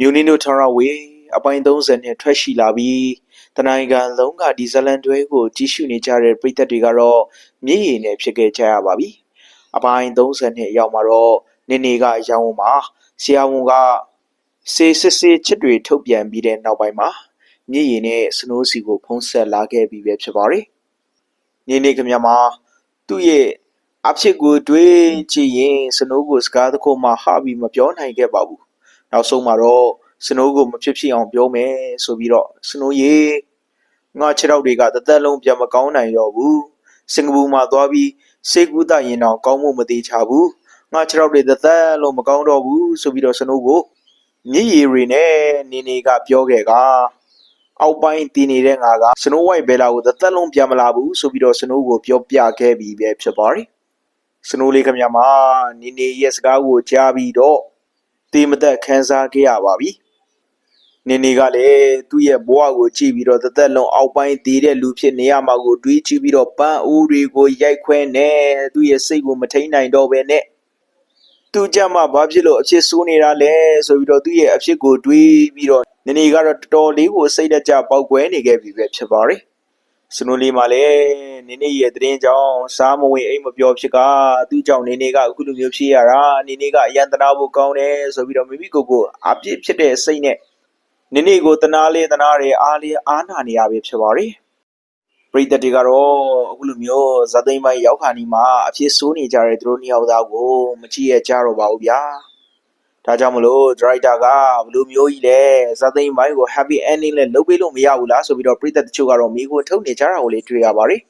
မြူနီနိုထရာဝေအပိုင်း30နဲ့ထွက်ရှိလာပြီးတနိုင်ငံလုံးကဒီဇလန်တွဲကိုကြီးစုနေကြတဲ့ပြည်သက်တွေကတော့မြည်ရည်နဲ့ဖြစ်ခဲ့ကြရပါပြီအပိုင်း30နဲ့ရောက်မှာတော့နေနေကရောင်းမှာဆရာဝန်ကစေစစ်စစ်ချစ်တွေထုတ်ပြန်ပြီးတဲ့နောက်ပိုင်းမှာမြည်ရည်နဲ့စနိုးစီကိုဖုံးဆက်လာခဲ့ပြီးပဲဖြစ်ပါတယ်နေနေကမြမသူ့ရဲ့အဖြစ်ကိုတွေးကြည့်ရင်စနိုးကိုစကားတစ်ခုမှဟာပြီးမပြောနိုင်ခဲ့ပါဘူး နောက်ဆုံးမှာတော့စနိုးကိုမဖြစ်ဖြစ်အောင်ပြောမယ်ဆိုပြီးတော့စနိုးရေငါခြေထောက်တွေကတသက်လုံးပြန်မကောင်းနိုင်တော့ဘူးစင်ကာပူမှာသွားပြီးစေကူတာရင်တော့ကောင်းမှုမသေးချဘူးငါခြေထောက်တွေတသက်လုံးမကောင်းတော့ဘူးဆိုပြီးတော့စနိုးကိုမြည်ရည်တွေနဲ့နေနေကပြောခဲ့ကအောက်ပိုင်းတည်နေတဲ့ငါကစနိုးဝိုက်ဘဲလာကိုတသက်လုံးပြန်မလာဘူးဆိုပြီးတော့စနိုးကိုပြောပြခဲ့ပြီးပဲဖြစ်ပါတယ်စနိုးလေးခင်ဗျာမှာနေနေရဲ့စကားကိုကြားပြီးတော့ တေးမသက်ခန်းစားခဲ့ရပါပြီ။နေနေကလည်းသူ့ရဲ့ဘဝကိုကြည့်ပြီးတော့တစ်သက်လုံးအောက်ပိုင်းသေးတဲ့လူဖြစ်နေရမှာကိုတွေးကြည့်ပြီးတော့ပန်းအိုးတွေကိုရိုက်ခွဲနေသူ့ရဲ့စိတ်ကိုမထိန်နိုင်တော့ပဲနဲ့သူကြမှာဘာဖြစ်လို့အဖြစ်ဆိုးနေတာလဲဆိုပြီးတော့သူ့ရဲ့အဖြစ်ကိုတွေးပြီးတော့နေနေကတော့တော်တော်လေးကိုစိတ်တကြပေါက်ကွဲနေခဲ့ပြီပဲဖြစ်ပါတယ်။ စနိုးလေးမှလည်းနေနေရဲ့တရင်ကြောင့်စားမဝင်အိမ်မပြောဖြစ်ကသူ့ကြောင့်နေနေကအခုလိုမျိုးဖြစ်ရတာနေနေကအယံတနာဖို့ကောင်းတယ်ဆိုပြီးတော့မိမိကိုယ်ကိုအပြစ်ဖြစ်တဲ့စိတ်နဲ့နေနေကိုတနာလေးတနာရဲအားလေးအားနာနေရပြီဖြစ်ပါတယ်ပရိသတ်တွေကတော့အခုလိုမျိုးဇာသိမ်းပိုင်းရောက်ခါနီမှာအဖြစ်ဆိုးနေကြတဲ့သူတို့နှစ်ယောက်သားကိုမကြည့်ရကြတော့ပါဘူးဗျာ ဒါကြောင့်မလို့ဒရိုက်တာကဘယ်လိုမျိုးကြီးလဲဇာသိမ်းပိုင်းကို happy ending နဲ့လုပ်ပေးလို့မရဘူးလားဆိုပြီးတော့ပရိသတ်တချို့ကတော့မိကိုထုတ်နေကြတာကိုလေတွေ့ရပါတယ်